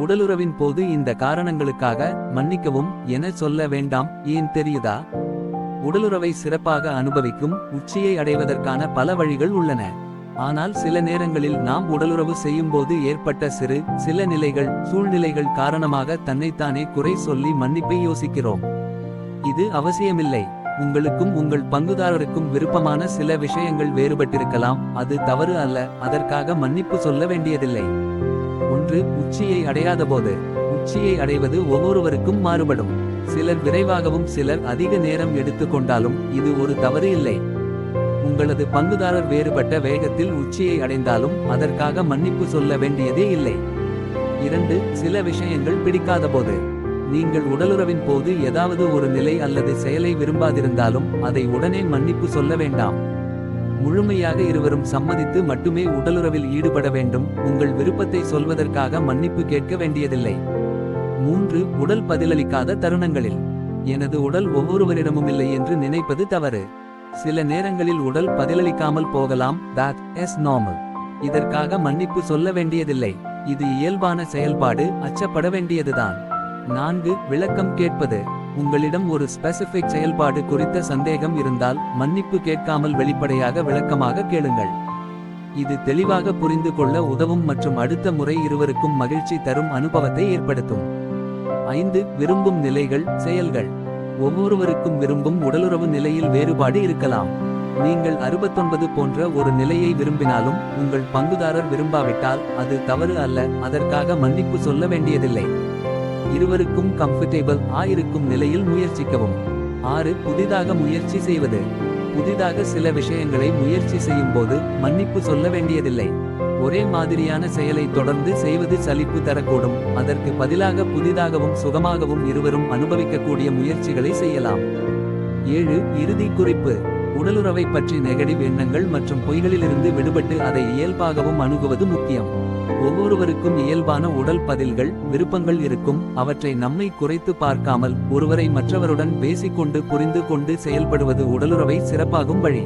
உடலுறவின் போது இந்த காரணங்களுக்காக மன்னிக்கவும் என சொல்ல வேண்டாம் ஏன் தெரியுதா? உடலுறவை சிறப்பாக அனுபவிக்கும் உச்சியை அடைவதற்கான பல வழிகள் உள்ளன. ஆனால் சில நேரங்களில் நாம் உடலுறவு செய்யும்போது ஏற்பட்ட சிறு சில நிலைகள் சூழ்நிலைகள் காரணமாக தன்னைத்தானே குறை சொல்லி மன்னிப்பை யோசிக்கிறோம். இது அவசியமில்லை. உங்களுக்கும் உங்கள் பங்குதாரருக்கும் விருப்பமான சில விஷயங்கள் வேறுபட்டிருக்கலாம். அது தவறு அல்ல. அதற்காக மன்னிப்பு சொல்ல வேண்டியதில்லை. ஒன்று உச்சியை அடையாதபோது உச்சியை அடைவது ஒவ்வொருவருக்கும் மாறுபடும். சிலர் விரைவாகவும் சிலர் அதிக நேரம் எடுத்துக்கொண்டாலும் இது ஒரு தவறு இல்லை. உங்களது பங்குதாரர் வேறுபட்ட வேகத்தில் உச்சியை அடைந்தாலும் அதற்காக மன்னிப்பு சொல்ல வேண்டியதே இல்லை. இரண்டு சில விஷயங்கள் பிடிக்காதபோது நீங்கள் உடலுறவின் போது ஏதாவது ஒரு நிலை அல்லது செயலை விரும்பாதிருந்தாலும் அதை உடனே மன்னிப்பு சொல்ல வேண்டாம். முழுமையாக இருவரும் சம்மதித்து மட்டுமே உடலுறவில் ஈடுபட வேண்டும். உங்கள் விருப்பத்தை சொல்வதற்காக மன்னிப்பு கேட்க வேண்டியதில்லை. மூன்று உடல் பதிலளிக்காத தருணங்களில். எனது உடல் ஒவ்வொருவரிடமும் இல்லை என்று நினைப்பது தவறு. சில நேரங்களில் உடல் பதிலளிக்காமல் போகலாம். That எஸ் நார்மல் இதற்காக மன்னிப்பு சொல்ல வேண்டியதில்லை. இது இயல்பான செயல்பாடு. அச்சப்பட வேண்டியதுதான். நான்கு விளக்கம் கேட்பது. உங்களிடம் ஒரு ஸ்பெசிபிக் செயல்பாடு குறித்த சந்தேகம் இருந்தால் மன்னிப்பு கேட்காமல் வெளிப்படையாக விளக்கமாக கேளுங்கள். இது தெளிவாக புரிந்து கொள்ள உதவும் மற்றும் அடுத்த முறை இருவருக்கும் மகிழ்ச்சி தரும் அனுபவத்தை ஏற்படுத்தும். ஐந்து விரும்பும் நிலைகள் செயல்கள். ஒவ்வொருவருக்கும் விரும்பும் உடலுறவு நிலையில் வேறுபாடு இருக்கலாம். நீங்கள் அறுபத்தொன்பது போன்ற ஒரு நிலையை விரும்பினாலும் உங்கள் பங்குதாரர் விரும்பாவிட்டால் அது தவறு அல்ல அதற்காக மன்னிப்பு சொல்ல வேண்டியதில்லை. இருவருக்கும் கம்ஃபர்டேபிள் ஆயிருக்கும் நிலையில் முயற்சிக்கவும். ஆறு புதிதாக முயற்சி செய்வது. புதிதாக சில விஷயங்களை முயற்சி செய்யும்போது மன்னிப்பு சொல்ல வேண்டியதில்லை. ஒரே மாதிரியான செயலை தொடர்ந்து செய்வது சலிப்பு தரக்கூடும். அதற்கு பதிலாக புதிதாகவும் சுகமாகவும் இருவரும் அனுபவிக்கக்கூடிய முயற்சிகளை செய்யலாம். ஏழு இறுதி குறிப்பு. உடலுறவை பற்றி நெகடிவ் எண்ணங்கள் மற்றும் பொய்களிலிருந்து விடுபட்டு அதை இயல்பாகவும் அணுகுவது முக்கியம். ஒவ்வொருவருக்கும் இயல்பான உடல் பதில்கள் விருப்பங்கள் இருக்கும். அவற்றை நம்மை குறைத்து பார்க்காமல் ஒருவரை மற்றவருடன் பேசிக்கொண்டு புரிந்து கொண்டு செயல்படுவது உடலுறவை சிறப்பாகும் வழி.